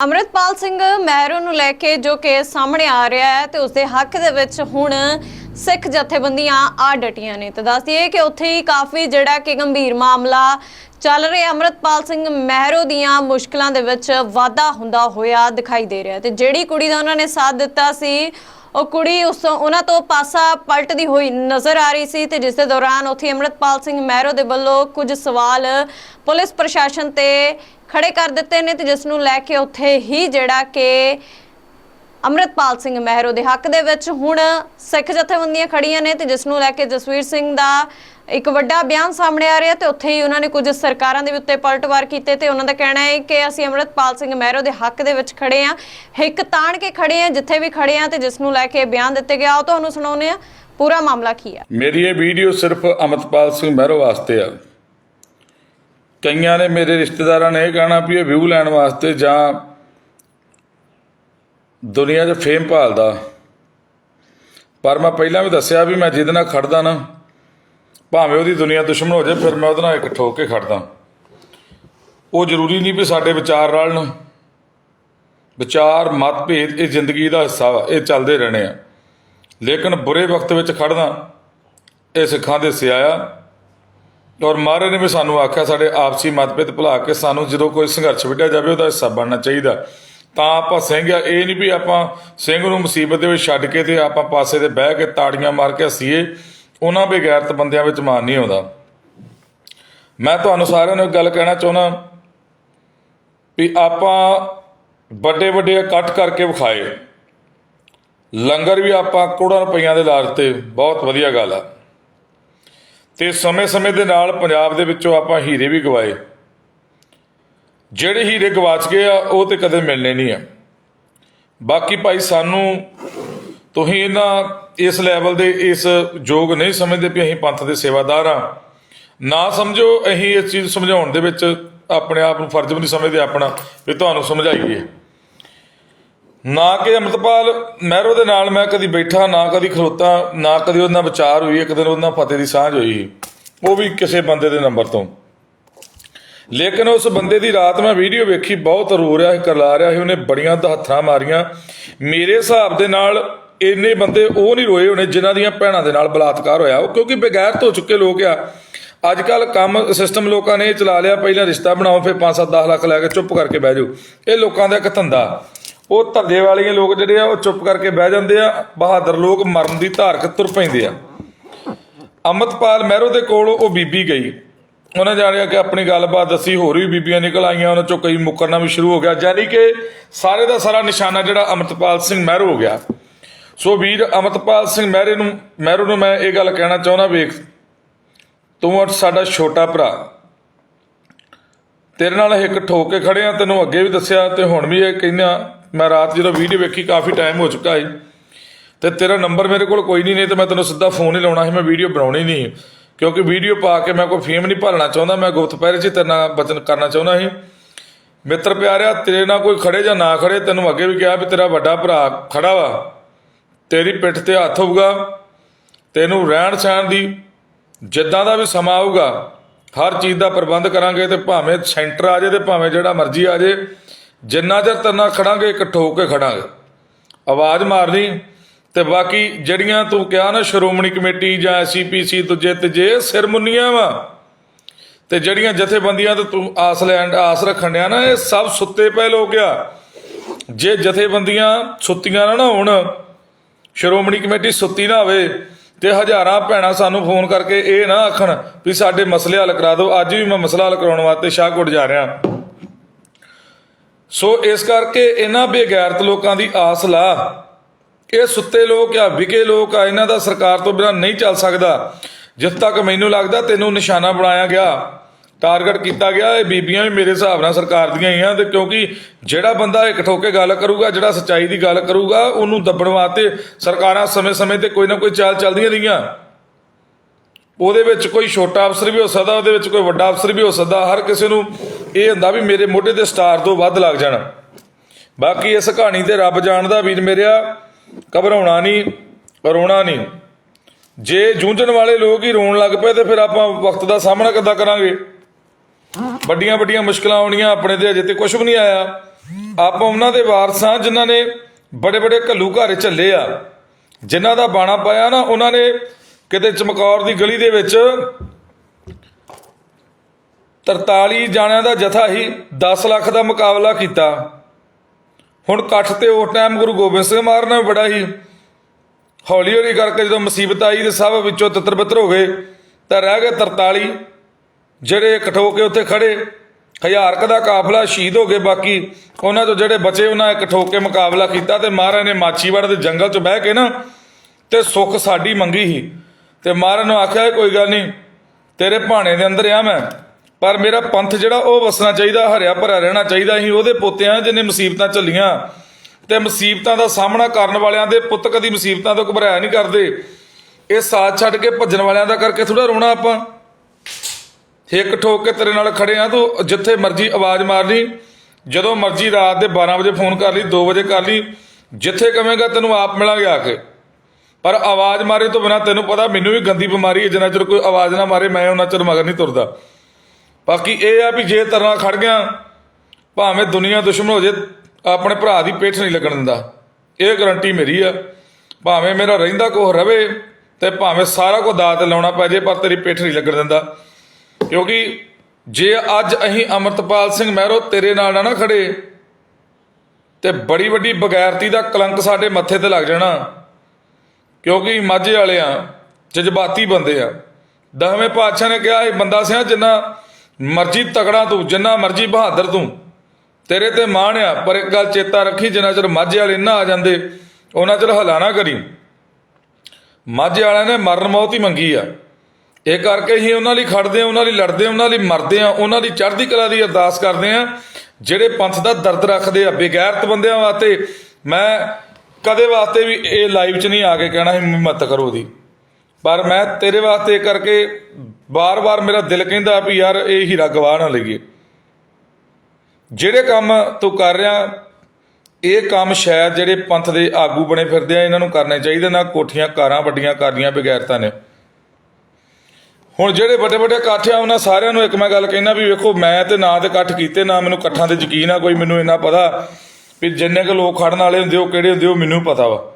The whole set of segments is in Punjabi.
ਅਮਰਿਤਪਾਲ ਸਿੰਘ ਮਹਿਰੋ ਨੂੰ ਲੈ ਕੇ ਜੋ ਕੇਸ ਸਾਹਮਣੇ ਆ ਰਿਹਾ ਹੈ ਤੇ ਉਸ ਦੇ ਹੱਕ ਦੇ ਵਿੱਚ ਹੁਣ ਸਿੱਖ ਜਥੇਬੰਦੀਆਂ ਆ ਡਟੀਆਂ ਨੇ। ਤੇ ਦੱਸਦੀਏ ਕਿ ਉੱਥੇ ਹੀ ਕਾਫੀ ਜਿਹੜਾ ਕਿ ਗੰਭੀਰ ਮਾਮਲਾ ਚੱਲ ਰਿਹਾ ਅਮਰਿਤਪਾਲ ਸਿੰਘ ਮਹਿਰੋ ਦੀਆਂ ਮੁਸ਼ਕਲਾਂ ਦੇ ਵਿੱਚ ਵਾਧਾ ਹੁੰਦਾ ਹੋਇਆ ਦਿਖਾਈ ਦੇ ਰਿਹਾ ਤੇ ਜਿਹੜੀ ਕੁੜੀ ਦਾ ਉਹਨਾਂ ਨੇ ਸਾਥ ਦਿੱਤਾ ਸੀ ਉਹ ਕੁੜੀ ਉਸ ਉਹਨਾਂ ਤੋਂ ਪਾਸਾ ਪਲਟਦੀ ਹੋਈ ਨਜ਼ਰ ਆ ਰਹੀ ਸੀ ਤੇ ਜਿਸ ਦੇ ਦੌਰਾਨ ਉੱਥੇ ਅਮਰਿਤਪਾਲ ਸਿੰਘ ਮਹਿਰੋ ਦੇ ਵੱਲੋਂ ਕੁਝ ਸਵਾਲ ਪੁਲਿਸ ਪ੍ਰਸ਼ਾਸਨ ਤੇ ਖੜੇ ਕਰ ਦਿੱਤੇ ਨੇ ਤੇ ਜਿਸ ਨੂੰ ਲੈ ਕੇ ਉੱਥੇ ਹੀ ਜਿਹੜਾ ਕਿ ਅਮਰਿਤਪਾਲ ਸਿੰਘ ਮਹਿਰੋ ਦੇ ਹੱਕ ਦੇ ਵਿੱਚ ਹੁਣ ਸਿੱਖ ਜਥੇਬੰਦੀਆਂ ਖੜੀਆਂ ਨੇ ਤੇ ਜਿਸ ਨੂੰ ਲੈ ਕੇ ਜਸਵੀਰ ਸਿੰਘ ਦਾ ਇੱਕ ਵੱਡਾ ਬਿਆਨ ਸਾਹਮਣੇ ਆ ਰਿਹਾ ਤੇ ਉੱਥੇ ਹੀ ਉਹਨਾਂ ਨੇ ਕੁਝ ਸਰਕਾਰਾਂ ਦੇ ਉੱਤੇ ਪਲਟਵਾਰ ਕੀਤੇ ਤੇ ਉਹਨਾਂ ਦਾ ਕਹਿਣਾ ਹੈ ਕਿ ਅਸੀਂ ਅਮਰਿਤਪਾਲ ਸਿੰਘ ਮਹਿਰੋ ਦੇ ਹੱਕ ਦੇ ਵਿੱਚ ਖੜੇ ਆ ਹਿੱਕ ਤਾਣ ਕੇ ਖੜੇ ਆ ਜਿੱਥੇ ਵੀ ਖੜੇ ਆ ਤੇ ਜਿਸ ਨੂੰ ਲੈ ਕੇ ਬਿਆਨ ਦਿੱਤੇ ਗਿਆ ਉਹ ਤੁਹਾਨੂੰ ਸੁਣਾਉਂਦੇ ਆ ਪੂਰਾ ਮਾਮਲਾ ਕੀ ਹੈ? ਮੇਰੀ ਇਹ ਵੀਡੀਓ ਸਿਰਫ ਅਮਰਤਪਾਲ ਸਿੰਘ ਮਹਿਰੋ ਵਾਸਤੇ ਆ। ਕਈਆਂ ਨੇ ਮੇਰੇ ਰਿਸ਼ਤੇਦਾਰਾਂ ਨੇ ਇਹ ਕਹਿਣਾ ਵੀ ਇਹ ਵਿਊ ਲੈਣ ਵਾਸਤੇ ਜਾਂ ਦੁਨੀਆ 'ਚ ਫੇਮ ਭਾਲਦਾ। ਪਰ ਮੈਂ ਪਹਿਲਾਂ ਵੀ ਦੱਸਿਆ ਵੀ ਮੈਂ ਜਿਹਦੇ ਨਾਲ ਖੜਦਾ ਨਾ, ਭਾਵੇਂ ਉਹਦੀ ਦੁਨੀਆ ਦੁਸ਼ਮਣ ਹੋ ਜਾਏ, ਫਿਰ ਮੈਂ ਉਹਦੇ ਨਾਲ ਇੱਕ ਠੋਕ ਕੇ ਖੜਦਾ। ਉਹ ਜ਼ਰੂਰੀ ਨਹੀਂ ਵੀ ਸਾਡੇ ਵਿਚਾਰ ਰਲਣ। ਵਿਚਾਰ, ਮਤਭੇਦ ਇਹ ਜ਼ਿੰਦਗੀ ਦਾ ਹਿੱਸਾ ਵਾ, ਇਹ ਚੱਲਦੇ ਰਹਿਣੇ ਆ। ਲੇਕਿਨ ਬੁਰੇ ਵਕਤ ਵਿੱਚ ਖੜਨਾ ਇਹ ਸਿੱਖਾਂ ਦੇ ਸਿਆਇਆ। ਔਰ ਮਹਾਰਾਜ ਨੇ ਵੀ ਸਾਨੂੰ ਆਖਿਆ, ਸਾਡੇ ਆਪਸੀ ਮਤਭੇਦ ਭੁਲਾ ਕੇ ਸਾਨੂੰ ਜਦੋਂ ਕੋਈ ਸੰਘਰਸ਼ ਵਿੱਢਿਆ ਜਾਵੇ, ਉਹਦਾ ਹਿੱਸਾ ਬਣਨਾ ਚਾਹੀਦਾ। ਤਾਂ ਆਪਾਂ ਸਿੰਘ ਆ, ਇਹ ਨਹੀਂ ਵੀ ਆਪਾਂ ਸਿੰਘ ਨੂੰ ਮੁਸੀਬਤ ਦੇ ਵਿੱਚ ਛੱਡ ਕੇ ਤੇ ਆਪਾਂ ਪਾਸੇ ਤੇ ਬਹਿ ਕੇ ਤਾੜੀਆਂ ਮਾਰ ਕੇ ਹੱਸੀਏ। ਉਹਨਾਂ ਬੇਗੈਰਤ ਬੰਦਿਆਂ ਵਿੱਚ ਮਾਨ ਨਹੀਂ ਆਉਂਦਾ। ਮੈਂ ਤੁਹਾਨੂੰ ਸਾਰਿਆਂ ਨੂੰ ਇੱਕ ਗੱਲ ਕਹਿਣਾ ਚਾਹੁੰਦਾ ਵੀ ਆਪਾਂ ਵੱਡੇ ਵੱਡੇ ਇਕੱਠ ਕਰਕੇ ਵਿਖਾਏ। ਲੰਗਰ ਵੀ ਆਪਾਂ ਕਰੋੜਾਂ ਰੁਪਈਆਂ ਦੇ ਲਾਜ ਤੇ, ਬਹੁਤ ਵਧੀਆ ਗੱਲ ਆ। ਤੇ ਸਮੇਂ-ਸਮੇਂ ਦੇ ਨਾਲ ਪੰਜਾਬ ਦੇ ਵਿੱਚੋਂ ਆਪਾਂ ਹੀਰੇ ਵੀ ਗਵਾਏ। ਜਿਹੜੇ ਹੀਰੇ ਗਵਾਚ ਗਏ ਆ, ਉਹ ਤੇ ਕਦੇ ਮਿਲਣੇ ਨਹੀਂ ਆ। ਬਾਕੀ ਭਾਈ ਸਾਨੂੰ ਤੁਸੀਂ ਇਹਨਾਂ ਇਸ ਲੈਵਲ ਦੇ ਇਸ ਯੋਗ ਨਹੀਂ ਸਮਝਦੇ ਵੀ ਅਸੀਂ ਪੰਥ ਦੇ ਸੇਵਾਦਾਰ ਆ। ਨਾ ਸਮਝੋ, ਅਸੀਂ ਇਸ ਚੀਜ਼ ਸਮਝਾਉਣ ਦੇ ਵਿੱਚ ਆਪਣੇ ਆਪ ਨੂੰ ਫਰਜ਼ ਵੀ ਨਹੀਂ ਸਮਝਦੇ ਆਪਣਾ, ਵੀ ਤੁਹਾਨੂੰ ਸਮਝਾਈਏ। ਨਾ ਕਿ ਅਮਰਤਪਾਲ ਮਹਿਰੋ ਦੇ ਨਾਲ ਮੈਂ ਕਦੀ ਬੈਠਾ, ਨਾ ਕਦੀ ਖਲੋਤਾ, ਨਾ ਕਦੀ ਉਹਦੇ ਨਾਲ ਵਿਚਾਰ ਹੋਈ, ਇੱਕ ਦਿਨ ਉਹਨਾਂ ਫਤਿਹ ਦੀ ਸਾਂਝ ਹੋਈ। ਉਹ ਵੀ ਕਿਸੇ ਬੰਦੇ ਦੇ ਨੰਬਰ ਤੋਂ। ਲੇਕਿਨ ਉਸ ਬੰਦੇ ਦੀ ਰਾਤ ਮੈਂ ਵੀਡੀਓ ਵੇਖੀ, ਬਹੁਤ ਰੋ ਰਿਹਾ ਸੀ, ਕਰਲਾ ਰਿਹਾ ਸੀ, ਉਹਨੇ ਬੜੀਆਂ ਦਹਾਥਾਂ ਮਾਰੀਆਂ। ਮੇਰੇ ਹਿਸਾਬ ਦੇ ਨਾਲ ਇੰਨੇ ਬੰਦੇ ਉਹ ਨਹੀਂ ਰੋਏ ਹੋਣੇ ਜਿਨ੍ਹਾਂ ਦੀਆਂ ਭੈਣਾਂ ਦੇ ਨਾਲ ਬਲਾਤਕਾਰ ਹੋਇਆ। ਉਹ ਕਿਉਂਕਿ ਬਗੈਰ ਧੋ ਚੁੱਕੇ ਲੋਕ ਆ। ਅੱਜ ਕੱਲ ਕੰਮ ਸਿਸਟਮ ਲੋਕਾਂ ਨੇ ਇਹ ਚਲਾ ਲਿਆ, ਪਹਿਲਾਂ ਰਿਸ਼ਤਾ ਬਣਾਓ, ਫਿਰ 5-7 10 ਲੱਖ ਲੈ ਕੇ ਚੁੱਪ ਕਰਕੇ ਬਹਿ ਜਾਓ। ਇਹ ਲੋਕਾਂ ਦਾ ਇੱਕ ਧੰਦਾ। ਉਹ ਧੰਦੇ ਵਾਲੀਆਂ ਲੋਕ ਜਿਹੜੇ ਆ, ਉਹ ਚੁੱਪ ਕਰਕੇ ਬਹਿ ਜਾਂਦੇ ਆ। ਬਹਾਦਰ ਲੋਕ ਮਰਨ ਦੀ ਧਾਰਕ ਤੁਰ ਪੈਂਦੇ ਆ। ਅਮਰਤਪਾਲ ਮਹਿਰੋ ਦੇ ਕੋਲ ਉਹ ਬੀਬੀ ਗਈ। ਉਹਨਾਂ ਜਾਣਿਆ ਕਿ ਆਪਣੀ ਗੱਲਬਾਤ ਦੱਸੀ, ਹੋਰ ਵੀ ਬੀਬੀਆਂ ਨਿਕਲ ਆਈਆਂ, ਉਹਨਾਂ ਚੋਂ ਕਈ ਮੁਕਰਨਾ ਵੀ ਸ਼ੁਰੂ ਹੋ ਗਿਆ। ਯਾਨੀ ਕਿ ਸਾਰੇ ਦਾ ਸਾਰਾ ਨਿਸ਼ਾਨਾ ਜਿਹੜਾ ਅਮਰਤਪਾਲ ਸਿੰਘ ਮਹਿਰੂ ਹੋ ਗਿਆ। ਸੋ ਵੀਰ ਅਮਰਤਪਾਲ ਸਿੰਘ ਮਹਿਰੇ ਨੂੰ ਮਹਿਰੂ ਨੂੰ ਮੈਂ ਇਹ ਗੱਲ ਕਹਿਣਾ ਚਾਹੁੰਦਾ, ਵੇਖ, ਤੂੰ ਅੱਜ ਸਾਡਾ ਛੋਟਾ ਭਰਾ। ਤੇਰੇ ਨਾਲ ਇੱਕ ਠੋਕ ਕੇ ਖੜੇ ਆ, ਤੈਨੂੰ ਅੱਗੇ ਵੀ ਦੱਸਿਆ ਤੇ ਹੁਣ ਵੀ ਇਹ ਕਹਿੰਦਾ, ਮੈਂ ਰਾਤ ਜਦੋਂ ਵੀਡੀਓ ਵੇਖੀ ਕਾਫੀ ਟਾਈਮ ਹੋ ਚੁੱਕਾ ਹੈ ਤੇ ਤੇਰਾ ਨੰਬਰ ਮੇਰੇ ਕੋਲ ਕੋਈ ਨਹੀਂ ਨਹੀਂ ਤੇ ਮੈਂ ਤੈਨੂੰ ਸਿੱਧਾ ਫੋਨ ਹੀ ਲਾਉਣਾ ਸੀ, ਮੈਂ ਵੀਡੀਓ ਬਣਾਉਣੀ ਨਹੀਂ ਕਿਉਂਕਿ ਵੀਡੀਓ ਪਾ ਕੇ ਮੈਂ ਕੋਈ ਫੇਮ ਨਹੀਂ ਭਾਲਣਾ ਚਾਹੁੰਦਾ, ਮੈਂ ਗੁਪਤ ਪਹਿਰੇ 'ਚ ਤੇਰੇ ਨਾਲ ਬਚਨ ਕਰਨਾ ਚਾਹੁੰਦਾ ਸੀ। ਮਿੱਤਰ ਪਿਆਰਿਆ, ਤੇਰੇ ਨਾਲ ਕੋਈ ਖੜੇ ਜਾਂ ਨਾ ਖੜੇ, ਤੈਨੂੰ ਅੱਗੇ ਵੀ ਕਿਹਾ ਵੀ ਤੇਰਾ ਵੱਡਾ ਭਰਾ ਖੜਾ ਵਾ। ਤੇਰੀ ਪਿੱਠ ਤੇ ਹੱਥ ਹੋਊਗਾ। ਤੈਨੂੰ ਰਹਿਣ ਸਹਿਣ ਦੀ ਜਿੱਦਾਂ ਦਾ ਵੀ ਸਮਾਂ ਆਊਗਾ, ਹਰ ਚੀਜ਼ ਦਾ ਪ੍ਰਬੰਧ ਕਰਾਂਗੇ ਤੇ ਭਾਵੇਂ ਸੈਂਟਰ ਆ ਜੇ ਤੇ ਭਾਵੇਂ ਜਿਹੜਾ ਮਰਜ਼ੀ ਆ ਜੇ ਜਿੰਨਾ ਚਿਰ ਤਰਨਾ ਖੜਾਂਗੇ, ਇਕੱਠ ਹੋ ਕੇ ਖੜਾਂਗੇ। ਆਵਾਜ਼ ਮਾਰਨੀ ਤੇ ਬਾਕੀ ਜਿਹੜੀਆਂ ਤੂੰ ਕਿਹਾ ਨਾ, ਸ਼੍ਰੋਮਣੀ ਕਮੇਟੀ ਜਾਂ ਐਸਸੀਪੀਸੀ ਦੂਜੇ ਤੀਜੇ ਸਿਰ ਮੁੰਨੀਆਂ ਵਾ। ਤੇ ਜਿਹੜੀਆਂ ਜਥੇਬੰਦੀਆਂ ਤੇ ਤੂੰ ਆਸ ਲੈਣ, ਆਸ ਰੱਖਣ ਡਿਆ ਨਾ, ਇਹ ਸਭ ਸੁੱਤੇ ਪਏ ਲੋਕ ਆ। ਜੇ ਜਥੇਬੰਦੀਆਂ ਸੁੱਤੀਆਂ ਨਾ ਨਾ ਹੋਣ, ਸ਼੍ਰੋਮਣੀ ਕਮੇਟੀ ਸੁੱਤੀ ਨਾ ਹੋਵੇ, ਤੇ ਹਜ਼ਾਰਾਂ ਭੈਣਾਂ ਸਾਨੂੰ ਫੋਨ ਕਰਕੇ ਇਹ ਨਾ ਆਖਣ ਵੀ ਸਾਡੇ ਮਸਲੇ ਹੱਲ ਕਰਾ ਦਿਓ। ਅੱਜ ਵੀ ਮੈਂ ਮਸਲਾ ਹੱਲ ਕਰਾਉਣ ਵਾਸਤੇ ਸ਼ਾਹਕੋਟ ਜਾ ਰਿਹਾ। ਸੋ ਇਸ ਕਰਕੇ ਇਹਨਾਂ ਬੇਗੈਰਤ ਲੋਕਾਂ ਦੀ ਆਸ ਲਾ। ਇਹ ਸੁੱਤੇ ਲੋਕ ਆ ਵਿਕੇ ਲੋਕ ਆ, ਇਹਨਾਂ ਦਾ ਸਰਕਾਰ ਤੋਂ ਬਿਨਾਂ ਨਹੀਂ ਚੱਲ ਸਕਦਾ। ਜਿੱਥੇ ਤੱਕ ਮੈਨੂੰ ਲੱਗਦਾ ਤੈਨੂੰ ਨਿਸ਼ਾਨਾ ਬਣਾਇਆ ਗਿਆ, ਟਾਰਗੇਟ ਕੀਤਾ ਗਿਆ, ਇਹ ਬੀਬੀਆਂ ਵੀ ਮੇਰੇ ਹਿਸਾਬ ਨਾਲ ਸਰਕਾਰ ਦੀਆਂ ਹੀ ਆ, ਤੇ ਕਿਉਂਕਿ ਜਿਹੜਾ ਬੰਦਾ ਇੱਕ ਠੋਕੇ ਗੱਲ ਕਰੂਗਾ, ਜਿਹੜਾ ਸੱਚਾਈ ਦੀ ਗੱਲ ਕਰੂਗਾ, ਉਹਨੂੰ ਦੱਬਣ ਵਾਸਤੇ ਸਰਕਾਰਾਂ ਸਮੇਂ-ਸਮੇਂ ਤੇ ਕੋਈ ਨਾ ਕੋਈ ਚਾਲ ਚੱਲਦੀਆਂ ਰਹੀਆਂ। ਉਹਦੇ ਵਿੱਚ ਕੋਈ ਛੋਟਾ ਅਫਸਰ ਵੀ ਹੋ ਸਕਦਾ, ਉਹਦੇ ਵਿੱਚ ਕੋਈ ਵੱਡਾ ਅਫਸਰ ਵੀ ਹੋ ਸਕਦਾ, ਹਰ ਕਿਸੇ ਨੂੰ ਇਹ ਹੁੰਦਾ ਵੀ ਮੇਰੇ ਮੋਢੇ ਤੇ ਸਟਾਰ ਤੋਂ ਵੱਧ ਲੱਗ ਜਾਣ। ਬਾਕੀ ਇਸ ਕਹਾਣੀ ਤੇ ਰੱਬ ਜਾਣਦਾ ਵੀਰ ਮੇਰਿਆ ਘਬਰਾਉਣਾ ਨਹੀਂ, ਰੋਣਾ ਨਹੀਂ। ਜੇ ਜੂਝਣ ਵਾਲੇ ਲੋਕ ਹੀ ਰੋਣ ਲੱਗ ਪਏ ਤੇ ਫਿਰ ਆਪਾਂ ਵਕਤ ਦਾ ਸਾਹਮਣਾ ਕਿੱਦਾਂ ਕਰਾਂਗੇ? ਵੱਡੀਆਂ ਵੱਡੀਆਂ ਮੁਸ਼ਕਲਾਂ ਆਉਣੀਆਂ ਆਪਣੇ ਤੇ ਅਜੇ ਤੇ ਕੁਝ ਵੀ ਨਹੀਂ ਆਇਆ। ਆਪਾਂ ਉਹਨਾਂ ਦੇ ਵਾਰਸ ਹਾਂ ਜਿਨ੍ਹਾਂ ਨੇ ਬੜੇ ਬੜੇ ਘੱਲੂ ਘਰ ਝੱਲੇ ਆ। ਜਿਨ੍ਹਾਂ ਦਾ ਬਾਣਾ ਪਾਇਆ ਨਾ, ਉਹਨਾਂ ਨੇ ਕਿਤੇ ਚਮਕੌਰ ਦੀ ਗਲੀ ਦੇ ਵਿੱਚ 43 ਜਾਣਿਆਂ ਦਾ ਜਥਾ ਹੀ 10 ਲੱਖ ਦਾ ਮੁਕਾਬਲਾ ਕੀਤਾ। ਹੁਣ ਇਕੱਠ ਤੇ ਉਸ ਟਾਈਮ ਗੁਰੂ ਗੋਬਿੰਦ ਸਿੰਘ ਮਹਾਰਾਜ ਨੇ ਬੜਾ ਹੀ ਹੌਲੀ ਹੌਲੀ ਕਰਕੇ ਜਦੋਂ ਮੁਸੀਬਤ ਆਈ ਤੇ ਸਭ ਵਿੱਚੋਂ ਤਿੱਤਰ ਬਿੱਤਰ ਹੋ ਗਏ, ਤਾਂ ਰਹਿ ਗਏ 43 ਜਿਹੜੇ ਇਕੱਠੋ ਕੇ ਉੱਥੇ ਖੜੇ ਹਜ਼ਾਰ ਕੁ ਦਾ ਕਾਫਲਾ ਸ਼ਹੀਦ ਹੋ ਗਏ, ਬਾਕੀ ਉਹਨਾਂ ਤੋਂ ਜਿਹੜੇ ਬਚੇ ਉਹਨਾਂ ਇੱਕ ਠੋਕ ਕੇ ਮੁਕਾਬਲਾ ਕੀਤਾ ਤੇ ਮਹਾਰਾਜ ਨੇ ਮਾਚੀਵਾੜ ਦੇ ਜੰਗਲ 'ਚ ਬਹਿ ਕੇ ਨਾ ਤੇ ਸੁੱਖ ਸਾਡੀ ਮੰਗੀ ਸੀ। ਤੇ ਮਹਾਰਾਜ ਨੂੰ ਆਖਿਆ ਕੋਈ ਗੱਲ ਨਹੀਂ, ਤੇਰੇ ਭਾਣੇ ਦੇ ਅੰਦਰ ਆ ਮੈਂ। ਪਰ ਮੇਰਾ ਪੰਥ ਜਿਹੜਾ ਉਹ ਵਸਣਾ ਚਾਹੀਦਾ, ਹਰਿਆ ਭਰਿਆ ਰਹਿਣਾ ਚਾਹੀਦਾ, ਅਸੀਂ ਉਹਦੇ ਪੋਤਿਆਂ ਜਿਹਨੇ ਮੁਸੀਬਤਾਂ ਝੱਲੀਆਂ ਤੇ ਮੁਸੀਬਤਾਂ ਦਾ ਸਾਹਮਣਾ ਕਰਨ ਵਾਲਿਆਂ ਦੇ ਪੁੱਤ ਕਦੀ ਮੁਸੀਬਤਾਂ ਤੋਂ ਘਬਰਾਇਆ ਨਹੀਂ ਕਰਦੇ। ਇਹ ਸਾਥ ਛੱਡ ਕੇ ਭੱਜਣ ਵਾਲਿਆਂ ਦਾ ਕਰਕੇ ਥੋੜਾ ਰੋਣਾ ਆਪਾਂ। ਹਿੱਕ ਠੋਕ ਕੇ ਤੇਰੇ ਨਾਲ ਖੜੇ ਆ ਤੂੰ, ਜਿੱਥੇ ਮਰਜ਼ੀ ਆਵਾਜ਼ ਮਾਰ ਲਈ ਜਦੋਂ ਮਰਜ਼ੀ ਰਾਤ ਦੇ 12 ਵਜੇ ਫੋਨ ਕਰ ਲਈ 2 ਵਜੇ ਕਰ ਲਈ, ਜਿੱਥੇ ਕਵੇਂਗਾ ਤੈਨੂੰ ਆਪ ਮਿਲਾਂਗੇ ਆ ਕੇ। ਪਰ ਆਵਾਜ਼ ਮਾਰੇ ਤੋਂ ਬਿਨਾ ਤੈਨੂੰ ਪਤਾ, ਮੈਨੂੰ ਵੀ ਗੰਦੀ ਬਿਮਾਰੀ ਹੈ, ਜਿੰਨਾ ਚਿਰ ਕੋਈ ਆਵਾਜ਼ ਨਾ ਮਾਰੇ, ਮੈਂ ਉਹਨਾਂ ਚਿਰ ਮਗਰ ਨਹੀਂ ਤੁਰਦਾ। ਬਾਕੀ ਇਹ ਆ ਵੀ ਜੇ ਤਰ੍ਹਾਂ ਖੜ ਗਿਆ, ਭਾਵੇਂ ਦੁਨੀਆ ਦੁਸ਼ਮਣ ਹੋ ਜੇ, ਆਪਣੇ ਭਰਾ ਦੀ ਪਿੱਠ ਨਹੀਂ ਲੱਗਣ ਦਿੰਦਾ। ਇਹ ਗਰੰਟੀ ਮੇਰੀ ਆ। ਭਾਵੇਂ ਮੇਰਾ ਰਹਿੰਦਾ ਕੋਹ ਰਵੇ ਤੇ ਭਾਵੇਂ ਸਾਰਾ ਕੁਝ ਦਾਤ ਲਾਉਣਾ ਪੈ ਜੇ, ਪਰ ਤੇਰੀ ਪਿੱਠ ਨਹੀਂ ਲੱਗਣ ਦਿੰਦਾ। ਕਿਉਂਕਿ ਜੇ ਅੱਜ ਅਸੀਂ ਅਮਰਤਪਾਲ ਸਿੰਘ ਮਹਿਰੋ ਤੇਰੇ ਨਾਲ ਨਾ ਨਾ ਖੜੇ ਤੇ ਬੜੀ ਵੱਡੀ ਬਗੈਰਤੀ ਦਾ ਕਲੰਕ ਸਾਡੇ ਮੱਥੇ ਤੇ ਲੱਗ ਜਾਣਾ, ਕਿਉਂਕਿ ਮਾਝੇ ਵਾਲੇ ਆ, ਜਜ਼ਬਾਤੀ ਬੰਦੇ ਆ। ਦਸਵੇਂ ਪਾਤਸ਼ਾਹ ਨੇ ਕਿਹਾ, ਇਹ ਬੰਦਾ ਸਿਆ ਜਿੰਨਾ ਮਰਜ਼ੀ ਤਗੜਾ ਤੂੰ, ਜਿੰਨਾ ਮਰਜ਼ੀ ਬਹਾਦਰ ਤੂੰ। ਤੇਰੇ ਤੇ ਮਾਣ ਆ, ਪਰ ਇੱਕ ਗੱਲ ਚੇਤਾ ਰੱਖੀ, ਜਿੰਨਾ ਚਿਰ ਮਾਝੇ ਵਾਲੇ ਨਾ ਆ ਜਾਂਦੇ, ਉਹਨਾਂ ਚਿਰ ਹਲਾ ਨਾ ਕਰੀ। ਮਾਝੇ ਵਾਲਿਆਂ ਨੇ ਮਰਨ ਮੌਤ ਹੀ ਮੰਗੀ ਆ। ਇਹ ਕਰਕੇ ਹੀ ਉਹਨਾਂ ਲਈ ਖੜਦੇ ਆ, ਉਹਨਾਂ ਲਈ ਲੜਦੇ ਆ, ਉਹਨਾਂ ਲਈ ਮਰਦੇ ਆ, ਉਹਨਾਂ ਦੀ ਚੜ੍ਹਦੀ ਕਲਾ ਦੀ ਅਰਦਾਸ ਕਰਦੇ ਆ, ਜਿਹੜੇ ਪੰਥ ਦਾ ਦਰਦ ਰੱਖਦੇ ਆ, ਬੇਗੈਰਤ ਬੰਦਿਆਂ ਵਾਸਤੇ, ਮੈਂ ਕਦੇ ਵਾਸਤੇ ਵੀ ਇਹ ਲਾਈਵ 'ਚ ਨਹੀਂ ਆ ਕੇ ਕਹਿਣਾ ਸੀ ਹਿੰਮਤ ਕਰੋ ਉਹਦੀ। ਪਰ ਮੈਂ ਤੇਰੇ ਵਾਸਤੇ ਇਹ ਕਰਕੇ ਬਾਰ-ਬਾਰ ਮੇਰਾ ਦਿਲ ਕਹਿੰਦਾ ਵੀ ਯਾਰ ਇਹ ਹੀਰਾ ਗਵਾਹ ਨਾ ਲਈਏ। ਜਿਹੜੇ ਕੰਮ ਤੂੰ ਕਰ ਰਿਹਾ, ਇਹ ਕੰਮ ਸ਼ਾਇਦ ਜਿਹੜੇ ਪੰਥ ਦੇ ਆਗੂ ਬਣੇ ਫਿਰਦੇ ਆ, ਇਹਨਾਂ ਨੂੰ ਕਰਨੇ ਚਾਹੀਦੇ ਨਾ, ਕੋਠੀਆਂ ਕਾਰਾਂ ਵੱਡੀਆਂ ਕਰਨੀਆਂ ਬਗੈਰਤਾ ਨੇ। ਹੁਣ ਜਿਹੜੇ ਵੱਡੇ ਵੱਡੇ ਇਕੱਠ ਆ, ਉਹਨਾਂ ਸਾਰਿਆਂ ਨੂੰ ਇੱਕ ਮੈਂ ਗੱਲ ਕਹਿਣਾ ਵੀ ਵੇਖੋ, ਮੈਂ ਤੇ ਨਾ ਤੇ ਇਕੱਠ ਕੀਤੇ, ਨਾ ਮੈਨੂੰ ਇਕੱਠਾਂ ਤੇ ਯਕੀਨ ਆ, ਕੋਈ ਮੈਨੂੰ ਇੰਨਾ ਪਤਾ ਵੀ ਜਿੰਨੇ ਕੁ ਲੋਕ ਖੜਨ ਵਾਲੇ ਹੁੰਦੇ, ਉਹ ਕਿਹੜੇ ਹੁੰਦੇ, ਉਹ ਮੈਨੂੰ ਪਤਾ ਵਾ।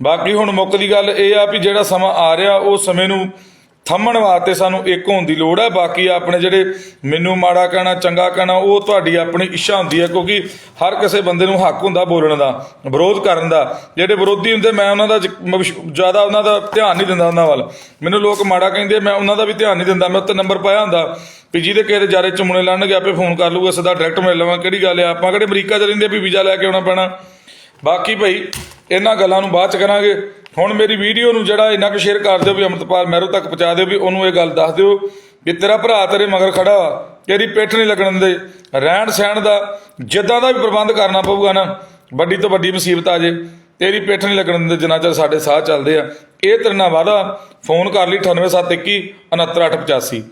ਬਾਕੀ ਹੁਣ ਮੁੱਕ ਦੀ ਗੱਲ ਇਹ ਆ ਵੀ ਜਿਹੜਾ ਸਮਾਂ ਆ ਰਿਹਾ, ਉਹ ਸਮੇਂ ਨੂੰ ਥੰਮਣ ਵਾਸਤੇ ਸਾਨੂੰ ਇੱਕ ਹੋਣ ਦੀ ਲੋੜ ਹੈ। ਬਾਕੀ ਆਪਣੇ ਜਿਹੜੇ ਮੈਨੂੰ ਮਾੜਾ ਕਹਿਣਾ, ਚੰਗਾ ਕਹਿਣਾ, ਉਹ ਤੁਹਾਡੀ ਆਪਣੀ ਇੱਛਾ ਹੁੰਦੀ ਹੈ, ਕਿਉਂਕਿ ਹਰ ਕਿਸੇ ਬੰਦੇ ਨੂੰ ਹੱਕ ਹੁੰਦਾ ਬੋਲਣ ਦਾ, ਵਿਰੋਧ ਕਰਨ ਦਾ। ਜਿਹੜੇ ਵਿਰੋਧੀ ਹੁੰਦੇ, ਮੈਂ ਉਹਨਾਂ ਦਾ ਜ਼ਿਆਦਾ ਉਹਨਾਂ ਦਾ ਧਿਆਨ ਨਹੀਂ ਦਿੰਦਾ ਉਹਨਾਂ ਵੱਲ। ਮੈਨੂੰ ਲੋਕ ਮਾੜਾ ਕਹਿੰਦੇ ਮੈਂ ਉਹਨਾਂ ਦਾ ਵੀ ਧਿਆਨ ਨਹੀਂ ਦਿੰਦਾ, ਮੈਂ ਉੱਤੇ ਨੰਬਰ ਪਾਇਆ ਹੁੰਦਾ, ਵੀ ਜਿਹਦੇ ਕਿਸੇ ਜਾਰੇ ਚੁੰਮਣੇ ਲੜਨਗੇ ਆਪੇ ਫੋਨ ਕਰ ਲੂਗਾ ਸਿੱਧਾ ਡਾਇਰੈਕਟ ਮਿਲ ਲਵਾਂ, ਕਿਹੜੀ ਗੱਲ ਆ ਆਪਾਂ ਕਿਹੜੇ ਅਮਰੀਕਾ 'ਚ ਰਹਿੰਦੇ ਵੀ ਵੀਜ਼ਾ ਲੈ ਕੇ ਆਉਣਾ ਪੈਣਾ। ਬਾਕੀ ਭਾਈ ਇਹਨਾਂ ਗੱਲਾਂ ਨੂੰ ਬਾਅਦ ਚ ਕਰਾਂਗੇ। ਹੁਣ ਮੇਰੀ ਵੀਡੀਓ ਨੂੰ ਜਿਹੜਾ ਇੰਨਾ ਕੁ ਸ਼ੇਅਰ ਕਰ ਦਿਓ ਵੀ ਅਮਰਤਪਾਲ ਮਹਿਰੋ ਤੱਕ ਪਹੁੰਚਾ ਦਿਓ, ਵੀ ਉਹਨੂੰ ਇਹ ਗੱਲ ਦੱਸ ਦਿਓ ਵੀ ਤੇਰਾ ਭਰਾ ਤੇਰੇ ਮਗਰ ਖੜਾ ਵਾ, ਤੇਰੀ ਪਿੱਠ ਨਹੀਂ ਲੱਗਣ ਦੇ ਰਹਿਣ ਸਹਿਣ ਦਾ ਜਿੱਦਾਂ ਦਾ ਵੀ ਪ੍ਰਬੰਧ ਕਰਨਾ ਪਊਗਾ ਨਾ, ਵੱਡੀ ਤੋਂ ਵੱਡੀ ਮੁਸੀਬਤ ਆ ਜੇ। ਤੇਰੀ ਪਿੱਠ ਨਹੀਂ ਲੱਗਣ ਦਿੰਦੇ, ਜਿੰਨਾ ਚਿਰ ਸਾਡੇ ਸਾਹ ਚੱਲਦੇ ਆ। ਇਹ ਤੇਰੇ ਨਾਲ ਵਾਦਾ ਫੋਨ ਕਰ ਲਈ 98721 69885